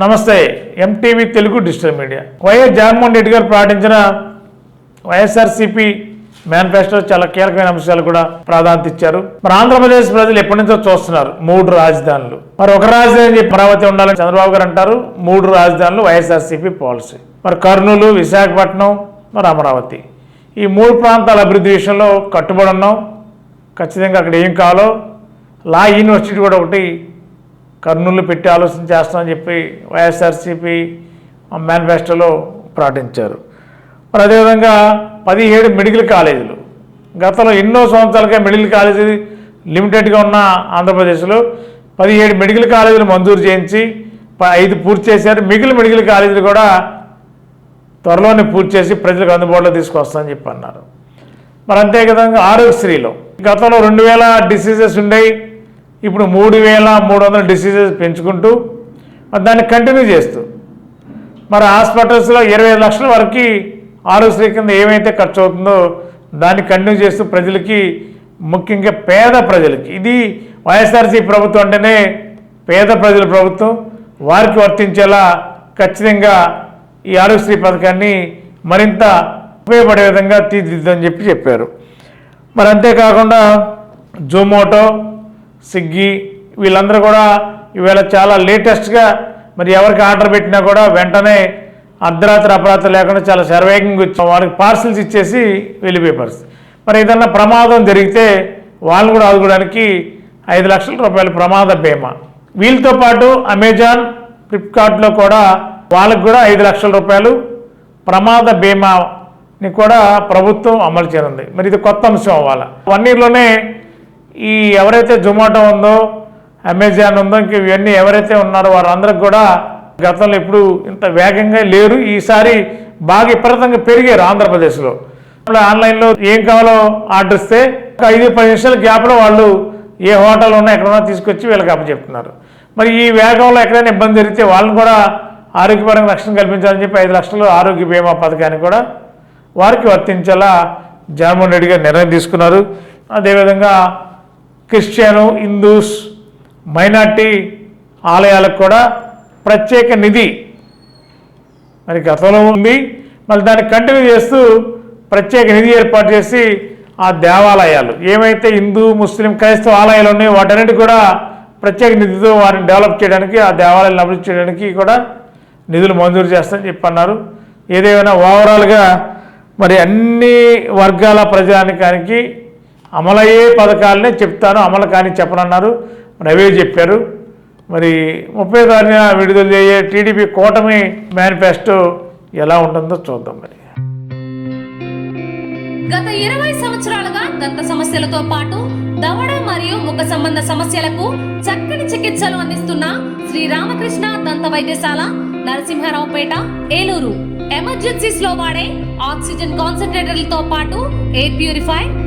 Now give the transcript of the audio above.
నమస్తే MTV Telugu digital media. YS Jaganmohan Reddy garu ప్రకటించిన YSRCP manifesto చాలా కీలకమైన అంశాలు కూడా ప్రాధాన్యత ఇచ్చారు. మరి ఆంధ్రప్రదేశ్ ప్రజలు ఎప్పటి నుంచో చూస్తున్నారు మూడు రాజధానులు. మరి ఒక రాజధాని చెప్పి అమరావతి ఉండాలని చంద్రబాబు గారు అంటారు మూడు రాజధానులు వైఎస్ఆర్సీపీ పాలసీ. మరి కర్నూలు విశాఖపట్నం మరి అమరావతి. ఈ మూడు ప్రాంతాల అభివృద్ధి విషయంలో కట్టుబడి ఉన్నాం. ఖచ్చితంగా అక్కడ ఏం కావాలో లా యూనివర్సిటీ కూడా ఒకటి కర్నూలు పెట్టి ఆలోచన చేస్తామని చెప్పి వైఎస్ఆర్సీపీ మేనిఫెస్టోలో ప్రకటించారు. మరి అదేవిధంగా పదిహేడు మెడికల్ కాలేజీలు. గతంలో ఎన్నో సంవత్సరాలుగా మెడికల్ కాలేజీ లిమిటెడ్గా ఉన్న ఆంధ్రప్రదేశ్లో పదిహేడు మెడికల్ కాలేజీలు మంజూరు చేయించి ప- ఐదు పూర్తి చేశారు. మిగిలిన మెడికల్ కాలేజీలు కూడా త్వరలోనే పూర్తి చేసి ప్రజలకు అందుబాటులో తీసుకొస్తామని చెప్పి అన్నారు మరి అంతేవిధంగా ఆరోగ్యశ్రీలో గతంలో రెండు వేల డిసీజెస్ ఉండేవి. ఇప్పుడు మూడు వేల మూడు వందల డిసీజెస్ పెంచుకుంటూ దాన్ని కంటిన్యూ చేస్తూ. మరి హాస్పిటల్స్లో ఇరవై ఐదు లక్షల వరకు ఆరోగ్యశ్రీ కింద ఏమైతే ఖర్చు అవుతుందో దాన్ని కంటిన్యూ చేస్తూ ప్రజలకి ముఖ్యంగా పేద ప్రజలకి. ఇది వైఎస్ఆర్సీ ప్రభుత్వం అంటేనే పేద ప్రజల ప్రభుత్వం వారికి వర్తించేలా ఖచ్చితంగా ఈ ఆరోగ్యశ్రీ పథకాన్ని మరింత ఉపయోగపడే విధంగా తీర్చిదిద్దని చెప్పి చెప్పారు. మరి అంతేకాకుండా జొమాటో స్విగ్గీ వీళ్ళందరూ కూడా ఈవేళ చాలా లేటెస్ట్గా మరి ఎవరికి ఆర్డర్ పెట్టినా కూడా వెంటనే అర్ధరాత్రి అపరాత్రి లేకుండా చాలా శరవేగంగా వచ్చి వాళ్ళకి పార్సిల్స్ ఇచ్చేసి వెళ్ళిపోయే పరిస్థితి మరి ఏదన్నా ప్రమాదం జరిగితే వాళ్ళని కూడా ఆదుకోవడానికి ఐదు లక్షల రూపాయల ప్రమాద బీమా. వీళ్ళతో పాటు అమెజాన్ ఫ్లిప్కార్ట్లో కూడా వాళ్ళకు కూడా ఐదు లక్షల రూపాయలు ప్రమాద బీమాని కూడా ప్రభుత్వం అమలు చేయనుంది మరి ఇది కొత్త అంశం అవ్వాలి వన్ ఇయర్లోనే ఈ ఎవరైతే జొమాటో ఉందో అమెజాన్ ఉందో ఇంక ఇవన్నీ ఎవరైతే ఉన్నారో వారందరికి కూడా గతంలో ఎప్పుడు ఇంత వేగంగా లేరు. ఈసారి బాగా విపరీతంగా పెరిగారు ఆంధ్రప్రదేశ్లో. ఇప్పుడు ఆన్లైన్లో ఏం కావాలో ఆర్డర్ ఇస్తే ఒక ఐదు పది నిమిషాల గ్యాప్లో వాళ్ళు ఏ హోటల్ ఉన్నా ఎక్కడన్నా తీసుకొచ్చి వీళ్ళకి అప్పచెప్తున్నారు. మరి ఈ వేగంలో ఎక్కడైనా ఇబ్బంది జరిగితే వాళ్ళని కూడా ఆరోగ్యపరంగా రక్షణ కల్పించాలని చెప్పి ఐదు లక్షలు ఆరోగ్య బీమా పథకాన్ని కూడా వారికి వర్తించేలా జగన్మోహన్ రెడ్డి గారు నిర్ణయం తీసుకున్నారు. అదేవిధంగా క్రిస్టియను హిందూస్ మైనార్టీ ఆలయాలకు కూడా ప్రత్యేక నిధి. మరి గతంలో ఉంది. మళ్ళీ దాన్ని కంటిన్యూ చేస్తూ ప్రత్యేక నిధి ఏర్పాటు చేసి ఆ దేవాలయాలు. ఏమైతే హిందూ ముస్లిం క్రైస్తవ ఆలయాలు ఉన్నాయో వాటన్నిటి కూడా ప్రత్యేక నిధితో వారిని డెవలప్ చేయడానికి ఆ దేవాలయాలను అభివృద్ధి చేయడానికి కూడా నిధులు మంజూరు చేస్తామని చెప్పి అన్నారు ఏదేమైనా ఓవరాల్గా మరి అన్ని వర్గాల ప్రజానికానికి అమలయ్యే పథకాలనే చెప్తాను అమలు కానీ చెప్పనన్నారు. మరి అవే చెప్పారు. మరి ముప్పై తారీఖున విడుదల చేయే టీడీపీ కూటమి మేనిఫెస్టో ఎలా ఉంటుందో చూద్దాం మరి. గత ఇరవై సంవత్సరాలుగా దంత సమస్యలతో పాటు దవడ మరియు ముఖ సంబంధ సమస్యలకు చక్కని చికిత్సలు అందిస్తున్న శ్రీ రామకృష్ణ దంత వైద్యశాల నరసింహారావుపేట ఏలూరు. ఎమర్జెన్సీస్లో వాడే ఆక్సిజన్ కాన్సన్ట్రేటర్లతో పాటు air purify